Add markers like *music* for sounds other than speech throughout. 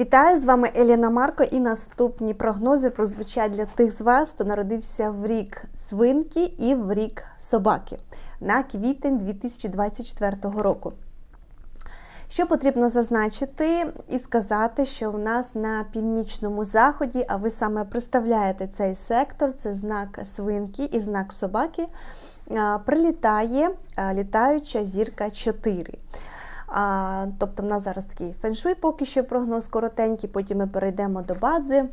Вітаю з вами Еліна Марко і наступні прогнози прозвучать для тих з вас, хто народився в рік свинки і в рік собаки на квітень 2024 року. Що потрібно зазначити і сказати, що в нас на північному заході, а ви саме представляєте цей сектор, це знак свинки і знак собаки, прилітає літаюча зірка 4. А, тобто в нас зараз такий феншуй, поки що прогноз коротенький, потім ми перейдемо до бадзи.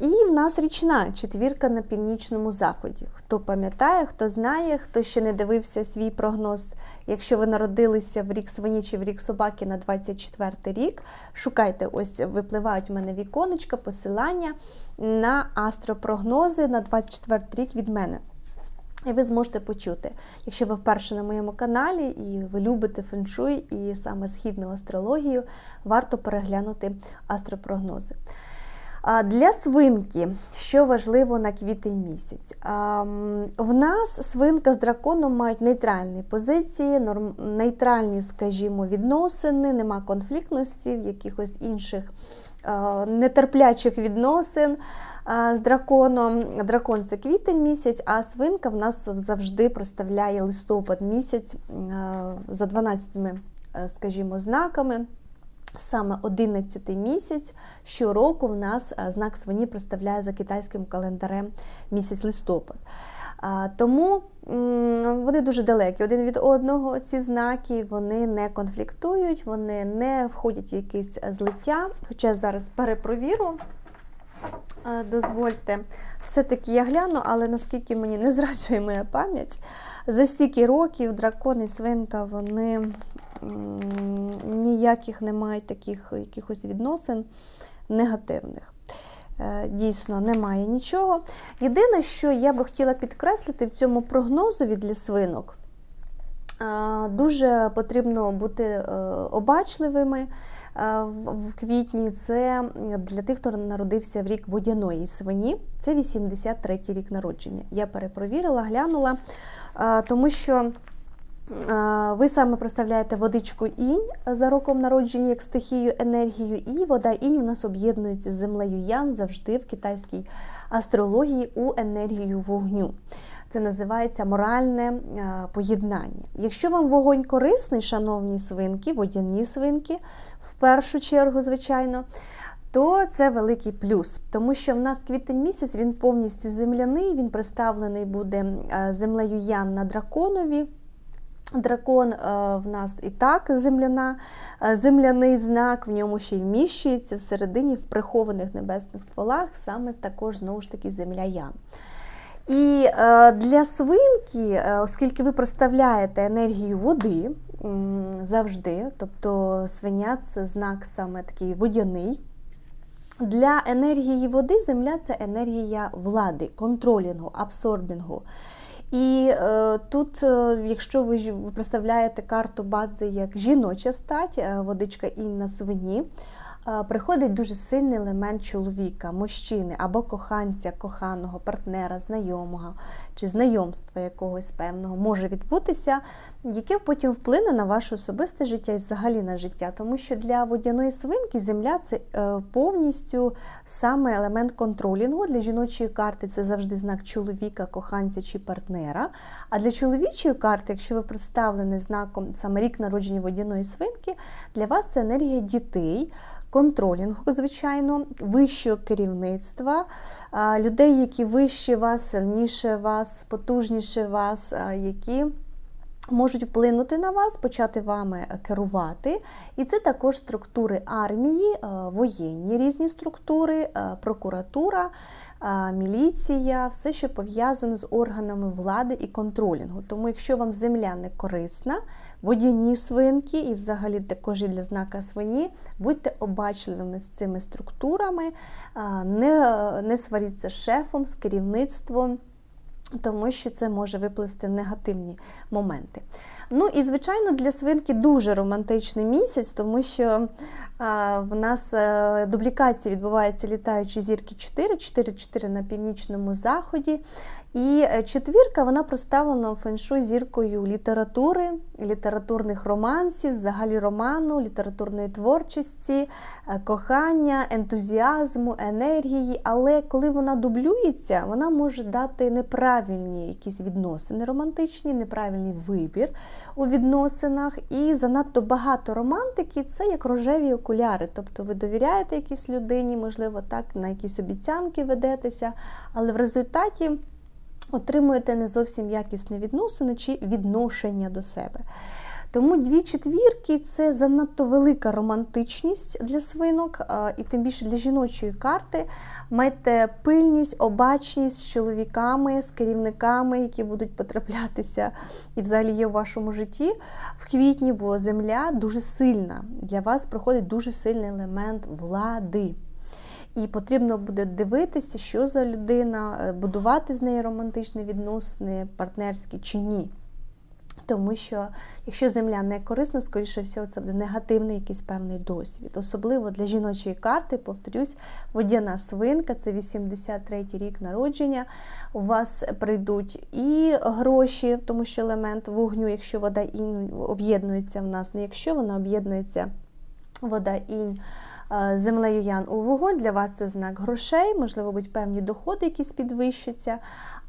І в нас річна четвірка на північному заході. Хто пам'ятає, хто знає, хто ще не дивився свій прогноз. Якщо ви народилися в рік свині чи в рік собаки на 24 рік, шукайте, ось випливають в мене віконечка, посилання на астропрогнози на 24 рік від мене. І ви зможете почути, якщо ви вперше на моєму каналі і ви любите феншуй і саме східну астрологію, варто переглянути астропрогнози. Для свинки, що важливо на квітень місяць, в нас свинка з драконом мають нейтральні позиції, нейтральні, скажімо, відносини, нема конфліктності, в якихось інших нетерплячих відносин з драконом. Дракон це квітень місяць, а свинка в нас завжди представляє листопад місяць за 12, е, скажімо, знаками. Саме 11 місяць щороку в нас знак свині представляє за китайським календарем місяць листопад. Тому вони дуже далекі один від одного. Ці знаки вони не конфліктують, вони не входять в якесь злиття. Хоча я зараз перепровіру, дозвольте. Все-таки я гляну, але наскільки мені не зраджує моя пам'ять, за стільки років дракон і свинка вони ніяких не мають таких якихось відносин негативних. Е, Дійсно, немає нічого. Єдине, що я би хотіла підкреслити в цьому прогнозові для свинок, е, дуже потрібно бути е, обачливими в квітні. Це для тих, хто народився в рік водяної свині, це 83-й рік народження. Я перепровірила, глянула, тому що. Ви саме представляєте водичку інь за роком народження як стихію, енергію, і вода інь у нас об'єднується з землею Ян завжди в китайській астрології у енергію вогню. Це називається моральне поєднання. Якщо вам вогонь корисний, шановні свинки, водяні свинки, в першу чергу, звичайно, то це великий плюс, тому що в нас квітень місяць він повністю земляний, він представлений буде землею Ян на драконові. Дракон е, в нас і так земляна, е, земляний знак, в ньому ще й вміщується всередині в прихованих небесних стволах, саме також знову ж таки земля Ян. І е, для свинки, оскільки ви представляєте енергію води завжди, тобто свиня це знак саме такий водяний. Для енергії води земля це енергія влади, контролінгу, абсорбінгу. І е, тут, е, якщо ви представляєте карту Бадзи як жіноча стать, е, водичка і на свині, приходить дуже сильний елемент чоловіка, мужчини або коханця, коханого, партнера, знайомого чи знайомства якогось певного може відбутися, яке потім вплине на ваше особисте життя і взагалі на життя. Тому що для водяної свинки земля це е, повністю саме елемент контролінгу. Для жіночої карти це завжди знак чоловіка, коханця чи партнера. А для чоловічої карти, якщо ви представлені знаком саме рік народження водяної свинки, для вас це енергія дітей. Контролінгу, звичайно, вищого керівництва, людей, які вище вас, сильніше вас, потужніше вас, які можуть вплинути на вас, почати вами керувати. І це також структури армії, воєнні різні структури, прокуратура, міліція, все, що пов'язане з органами влади і контролінгу. Тому, якщо вам земля не корисна, водяні свинки і взагалі також і для знака свині, будьте обачливими з цими структурами, е, не, не сваріться з шефом, з керівництвом тому що це може виплисти негативні моменти. Ну і, звичайно, для свинки дуже романтичний місяць, тому що А, В нас е, дублікація відбувається літаючі зірки 4, 4-4 на північному заході. І е, четвірка вона проставлена у феншуй зіркою літератури, літературних романсів, взагалі роману, літературної творчості, е, кохання, ентузіазму, енергії. Але коли вона дублюється, вона може дати неправильні якісь відносини романтичні, неправильний вибір у відносинах. І занадто багато романтики це як рожеві окуляри. Тобто ви довіряєте якійсь людині, можливо, так, на якісь обіцянки ведетеся, але в результаті отримуєте не зовсім якісні відносини чи відношення до себе. Тому дві четвірки це занадто велика романтичність для свинок, і тим більше для жіночої карти. Майте пильність, обачність з чоловіками, з керівниками, які будуть потраплятися і взагалі є в вашому житті в квітні, бо земля дуже сильна. Для вас проходить дуже сильний елемент влади. І потрібно буде дивитися, що за людина, е, будувати з нею романтичні відносини, партнерські чи ні. Тому що, якщо земля не корисна, скоріше всього, це буде негативний якийсь певний досвід. Особливо для жіночої карти, повторюсь, водяна свинка це 83-й рік народження. У вас прийдуть і гроші, тому що елемент вогню, якщо вода інь об'єднується в нас, не якщо вона об'єднується вода інь. Е, землею ян у вогонь. Для вас це знак грошей, можливо, будуть певні доходи, якісь підвищаться.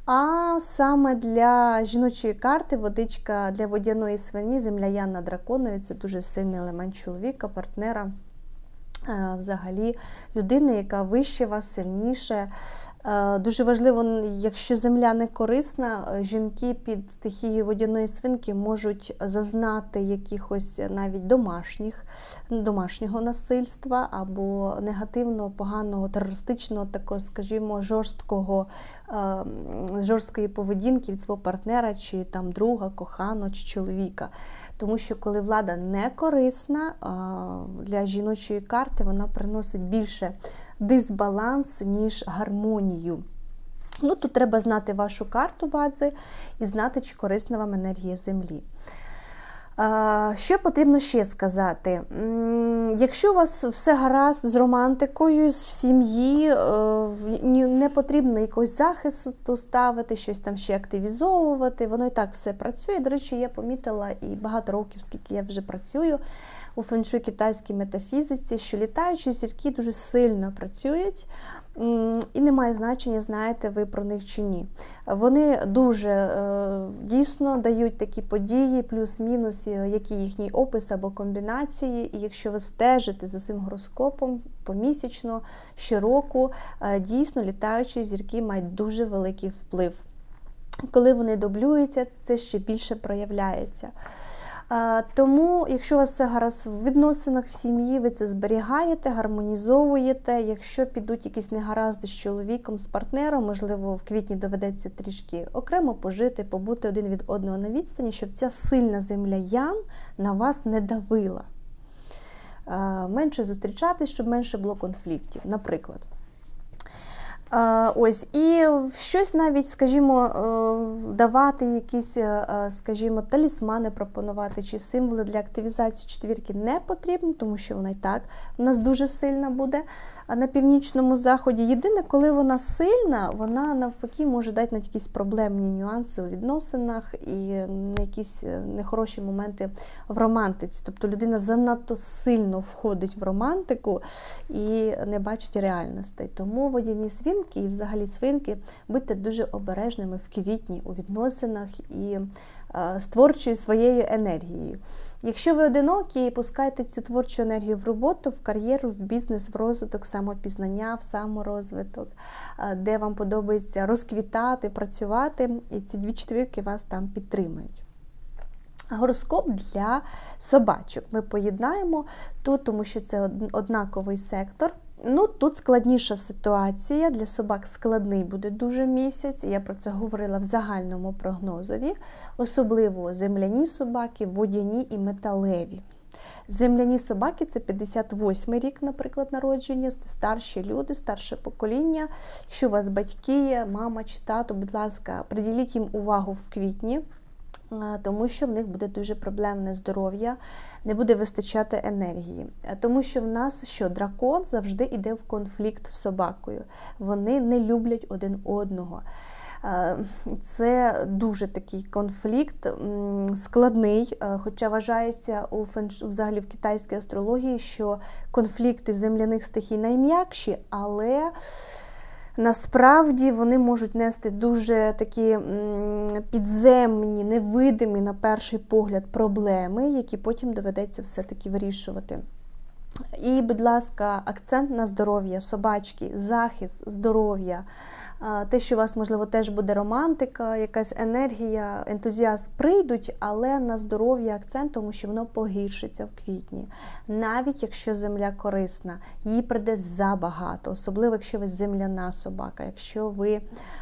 А саме для жіночої карти водичка для водяної свині, земля Яна на драконові це дуже сильний елемент чоловіка, партнера. Е, взагалі, людини, яка вище вас, сильніше, дуже важливо, якщо земля не корисна, е, жінки під стихією водяної свинки можуть зазнати якихось навіть домашніх, домашнього насильства або негативного, поганого, терористичного, такого, скажімо, жорсткого, е, жорсткої поведінки від свого партнера, чи там друга, коханого, чи чоловіка. Тому що коли влада не корисна для жіночої карти, вона приносить більше дисбаланс, ніж гармонію. Ну, Тут треба знати вашу карту бази і знати, чи корисна вам енергія Землі. Що потрібно ще сказати? Якщо у вас все гаразд з романтикою, в сім'ї, е, не потрібно якогось захисту ставити, щось там ще активізовувати, воно і так все працює. До речі, я помітила і багато років, скільки я вже працюю у феншуй китайській метафізиці, що літаючі зірки дуже сильно працюють. І немає значення, знаєте ви про них чи ні. Вони дуже е, дійсно дають такі події, плюс-мінус, е, які їхній опис або комбінації. І якщо ви стежите за цим гороскопом помісячно, щороку, е, дійсно літаючі зірки мають дуже великий вплив. Коли вони дублюються, це ще більше проявляється. Тому, якщо у вас все гаразд в відносинах в сім'ї, ви це зберігаєте, гармонізовуєте. Якщо підуть якісь негаразди з чоловіком, з партнером, можливо, в квітні доведеться трішки окремо пожити, побути один від одного на відстані, щоб ця сильна земля ян на вас не давила. Менше зустрічатись, щоб менше було конфліктів, наприклад. Ось, І щось навіть, скажімо, е, давати якісь, е, е, скажімо, талісмани пропонувати чи символи для активізації четвірки не потрібно, тому що вона і так у нас дуже сильна буде на північному заході. Єдине, коли вона сильна, вона навпаки може дати на якісь проблемні нюанси у відносинах і на якісь нехороші моменти в романтиці. Тобто людина занадто сильно входить в романтику і не бачить реальностей. Тому водяні свін свинки і взагалі свинки, будьте дуже обережними в квітні у відносинах і з творчою своєю енергією. Якщо ви одинокі, пускайте цю творчу енергію в роботу, в кар'єру, в бізнес, в розвиток, самопізнання, в саморозвиток, де вам подобається розквітати, працювати, і ці дві четвірки вас там підтримують. Гороскоп для собачок. Ми поєднаємо тут, тому що це однаковий сектор. Ну, Тут складніша ситуація. Для собак складний буде дуже місяць. Я про це говорила в загальному прогнозові. Особливо земляні собаки, водяні і металеві. Земляні собаки це 58 рік, наприклад, народження, це старші люди, старше покоління. Якщо у вас батьки, мама чи тато, будь ласка, приділіть їм увагу в квітні. Е, Тому що в них буде дуже проблемне здоров'я, не буде вистачати енергії. Е, Тому що в нас що дракон завжди йде в конфлікт з собакою. Вони не люблять один одного. Е, Це дуже такий конфлікт складний, хоча вважається у взагалі в китайській астрології, що конфлікти земляних стихій найм'якші, але насправді вони можуть нести дуже такі підземні, невидимі на перший погляд проблеми, які потім доведеться все-таки вирішувати. І, будь ласка, акцент на здоров'я, собачки, захист, здоров'я. Те, що у вас, можливо, теж буде романтика, якась енергія, ентузіазм прийдуть, але на здоров'я акцент, тому що воно погіршиться в квітні. Навіть якщо земля корисна, її прийде забагато, особливо якщо ви земляна собака, якщо ви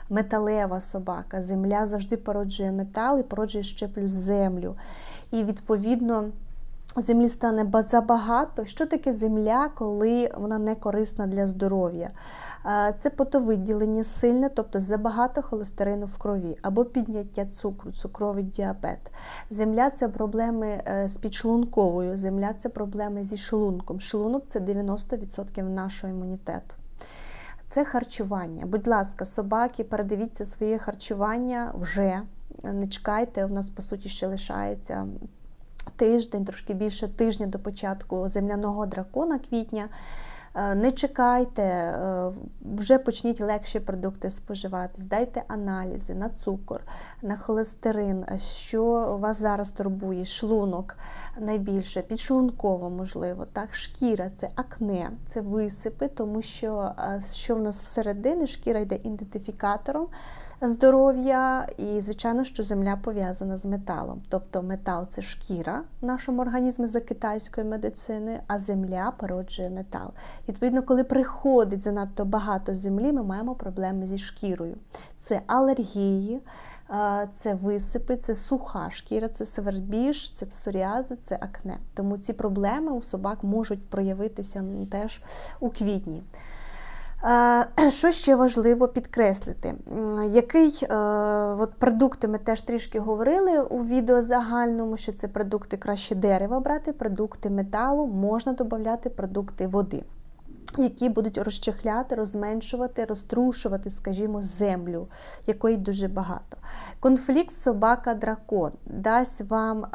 металева собака, земля завжди породжує метал і породжує ще плюс землю. І відповідно. Землі стане забагато. Що таке земля, коли вона не корисна для здоров'я? Це потовиділення сильне, тобто забагато холестерину в крові, або підняття цукру, цукровий діабет. Земля це проблеми е, з підшлунковою, земля це проблеми зі шлунком. Шлунок це 90% нашого імунітету. Це харчування. Будь ласка, собаки, передивіться своє харчування вже. Не чекайте, у нас по суті ще лишається тиждень, трошки більше тижня до початку земляного дракона квітня. Е, Не чекайте, е, вже почніть легші продукти споживати, здайте аналізи на цукор, на холестерин, що вас зараз турбує, шлунок найбільше, підшлунково, можливо, так, шкіра це акне, це висипи, тому що е, що в нас всередині шкіра йде ідентифікатором здоров'я, і, звичайно, що земля пов'язана з металом. Тобто метал це шкіра в нашому організмі за китайською медициною, а земля породжує метал. Відповідно, коли приходить занадто багато землі, ми маємо проблеми зі шкірою. Це алергії. Це висипи, це суха шкіра, це севербіж, це псоріази, це акне. Тому ці проблеми у собак можуть проявитися теж у квітні. Е, *clears throat* Що ще важливо підкреслити? Який е, от продукти ми теж трішки говорили у відео загальному, що це продукти краще дерева брати, продукти металу, можна додати продукти води, які будуть розчехляти, розменшувати, розтрушувати, скажімо, землю, якої дуже багато. Конфлікт собака-дракон дасть вам е,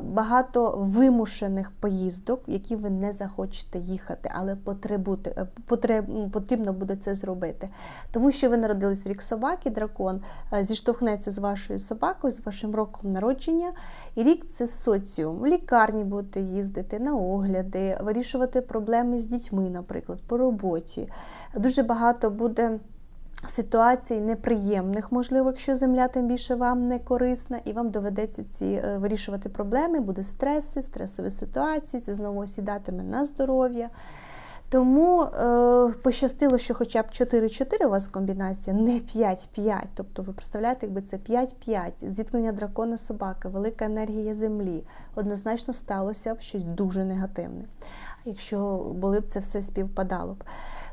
багато вимушених поїздок, які ви не захочете їхати, але е, потрібно буде це зробити. Тому що ви народились в рік собаки, дракон е, зіштовхнеться з вашою собакою, з вашим роком народження. І рік це соціум. В лікарні будете їздити на огляди, вирішувати проблеми з дітьми, наприклад, по роботі. Дуже багато буде ситуацій неприємних, можливо, якщо земля тим більше вам не корисна, і вам доведеться ці е, вирішувати проблеми, буде стреси, стресові ситуації, це знову осідатиме на здоров'я. Тому е, пощастило, що хоча б 4-4 у вас комбінація, не 5-5. Тобто ви представляєте, якби це 5-5, зіткнення дракона собаки, велика енергія землі. Однозначно сталося б щось дуже негативне, якщо були б це все співпадало б.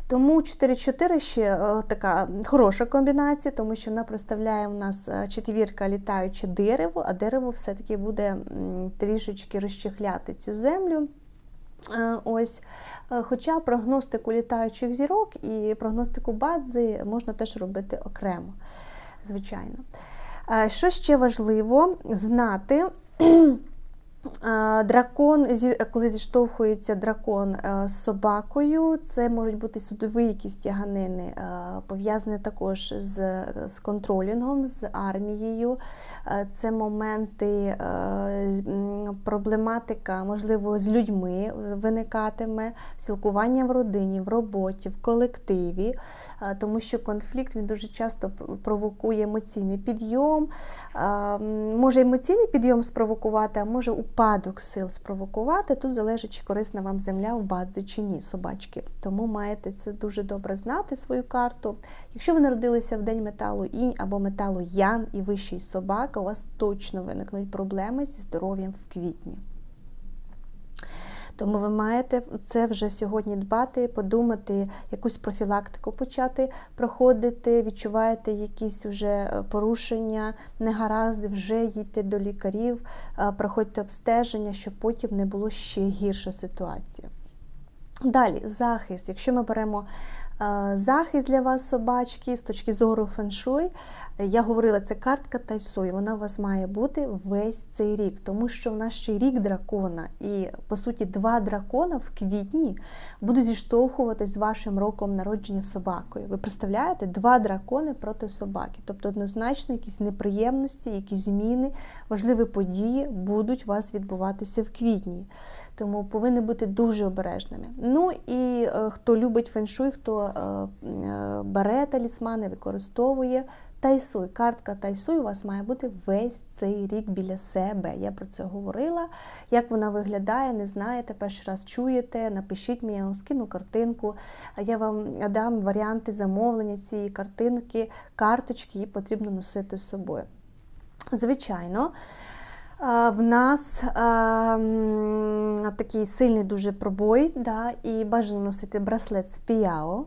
Тому 4-4 ще е, така хороша комбінація, тому що вона представляє у нас е, четвірка літаюче дерево, а дерево все-таки буде трішечки розчехляти цю землю. Е, Ось, Хоча прогностику літаючих зірок і прогностику бадзи можна теж робити окремо, звичайно. Що ще важливо знати? Дракон, коли зіштовхується дракон е, з собакою, це можуть бути судові якісь тяганини, е, пов'язані також з, з контролінгом, з армією. Е, Це моменти, проблематика, можливо, з людьми виникатиме, спілкування в родині, в роботі, в колективі, тому що конфлікт він дуже часто провокує емоційний підйом. Може емоційний підйом спровокувати, а може упадок сил спровокувати. Тут залежить, чи корисна вам земля в бадзі чи ні, собачки. Тому маєте це дуже добре знати свою карту. Якщо ви народилися в день металу інь або металу ян і вищий собака, у вас точно виникнуть проблеми зі здоров'ям в квітні. Тому ви маєте це вже сьогодні дбати, подумати, якусь профілактику почати проходити, відчуваєте якісь уже е, порушення, негаразди, вже їдьте до лікарів, е, проходьте обстеження, щоб потім не було ще гірша ситуація. Далі, захист. Якщо ми беремо е, захист для вас, собачки, з точки зору феншуй, я говорила, це картка Тайсой, вона у вас має бути весь цей рік, тому що в нас ще рік дракона, і по суті два дракона в квітні будуть зіштовхуватись з вашим роком народження собакою. Ви представляєте, два дракони проти собаки. Тобто, однозначно, якісь неприємності, якісь зміни, важливі події будуть у вас відбуватися в квітні. Тому повинні бути дуже обережними. Ну і е, хто любить феншуй, хто е, е, бере талісмани, використовує. Тайсуй, картка Тайсуй у вас має бути весь цей рік біля себе. Я про це говорила. Як вона виглядає, не знаєте, перший раз чуєте, напишіть мені, я вам скину картинку, я вам дам варіанти замовлення цієї картинки, карточки, її потрібно носити з собою. Звичайно. В нас а, такий сильний дуже пробой, да, і бажано носити браслет з піао.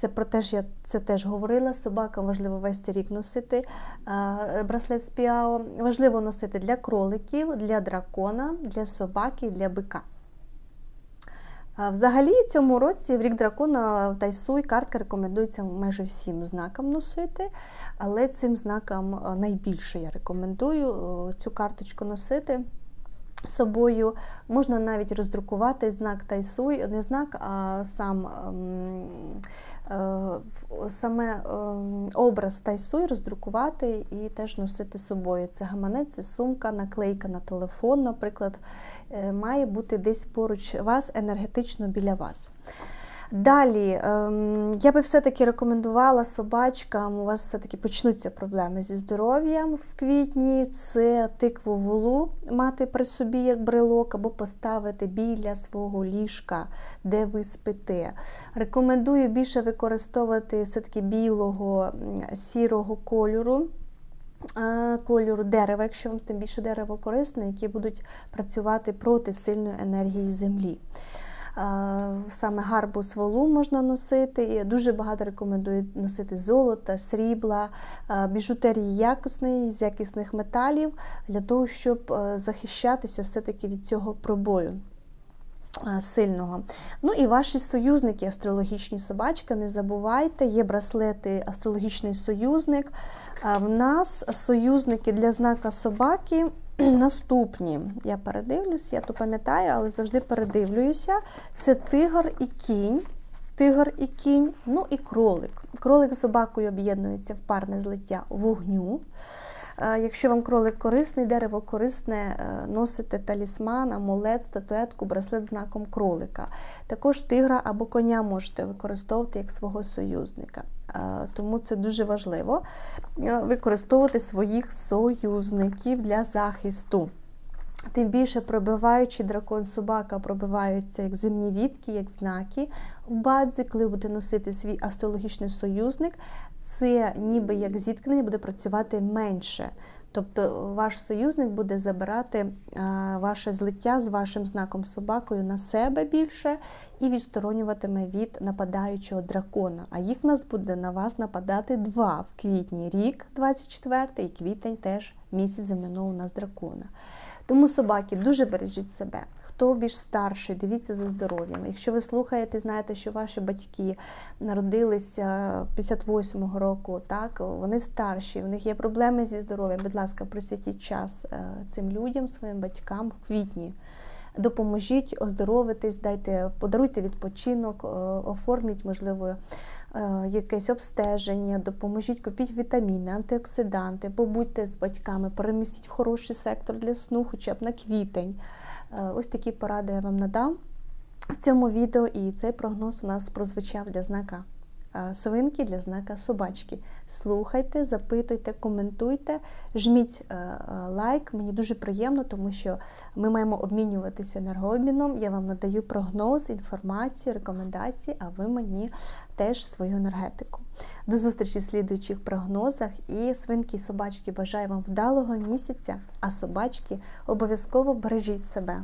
Це про те, що я це теж говорила. Собакам важливо весь цей рік носити браслет з піао. Важливо носити для кроликів, для дракона, для собаки, для бика. Взагалі, цьому році в рік дракона Тайсуй картка рекомендується майже всім знакам носити, але цим знакам найбільше я рекомендую цю карточку носити собою. Можна навіть роздрукувати знак Тайсуй, не знак, а сам саме образ Тайсуй роздрукувати і теж носити з собою. Це гаманець, це сумка, наклейка на телефон, наприклад, е, має бути десь поруч вас, енергетично біля вас. Далі, ем, я би все-таки рекомендувала собачкам, у вас все-таки почнуться проблеми зі здоров'ям в квітні, це тикву волу мати при собі як брелок, або поставити біля свого ліжка, де ви спите. Рекомендую більше використовувати все-таки білого, сірого кольору. Е, кольору дерева, якщо вам тим більше дерево корисне, які будуть працювати проти сильної енергії землі. Саме гарбуз волу можна носити. І Дуже багато рекомендують носити золота, срібла, біжутерії якісної, з якісних металів, для того, щоб захищатися все-таки від цього пробою. Сильного. Ну і ваші союзники, астрологічні собачки, не забувайте, є браслети Астрологічний союзник. В нас союзники для знака собаки *clears throat* Наступні, я передивлюсь, я то пам'ятаю, але завжди передивлююся. Це тигр і кінь. Тигр і кінь, ну і кролик. Кролик з собакою об'єднується в парне злиття вогню. Е, якщо вам кролик корисний, дерево корисне, е, носите талісман, амулет, статуетку, браслет знаком кролика. Також тигра або коня можете використовувати як свого союзника. Е, тому це дуже важливо використовувати своїх союзників для захисту. Тим більше пробиваючи дракон собака, пробиваються як земні вітки, як знаки в бадзі, коли буде носити свій астрологічний союзник, це ніби як зіткнення буде працювати менше. Тобто ваш союзник буде забирати ваше злиття з вашим знаком собакою на себе більше і відсторонюватиме від нападаючого дракона. А їх в нас буде на вас нападати два в квітні рік, 24 і квітень теж місяць земляного у нас дракона. Тому собаки дуже бережіть себе. Хто більш старший, дивіться за здоров'ям. Якщо ви слухаєте, знаєте, що ваші батьки народилися 58-го року, так вони старші, в них є проблеми зі здоров'ям. Будь ласка, присвятіть час е, цим людям, своїм батькам в квітні. Допоможіть оздоровитись, дайте, подаруйте відпочинок, оформіть, можливо. Е, якесь обстеження, допоможіть купіть вітаміни, антиоксиданти, побудьте з батьками, перемістіть в хороший сектор для сну, хоча б на квітень. Е, ось такі поради я вам надам в цьому відео, і цей прогноз у нас прозвучав для знака е, свинки, для знака собачки. Слухайте, запитуйте, коментуйте, жміть лайк. Мені дуже приємно, тому що ми маємо обмінюватися енергообміном. Я вам надаю прогноз, інформацію, рекомендації, а ви мені теж свою енергетику. До зустрічі в слідуючих прогнозах. І свинки і собачки бажаю вам вдалого місяця, а собачки обов'язково бережіть себе.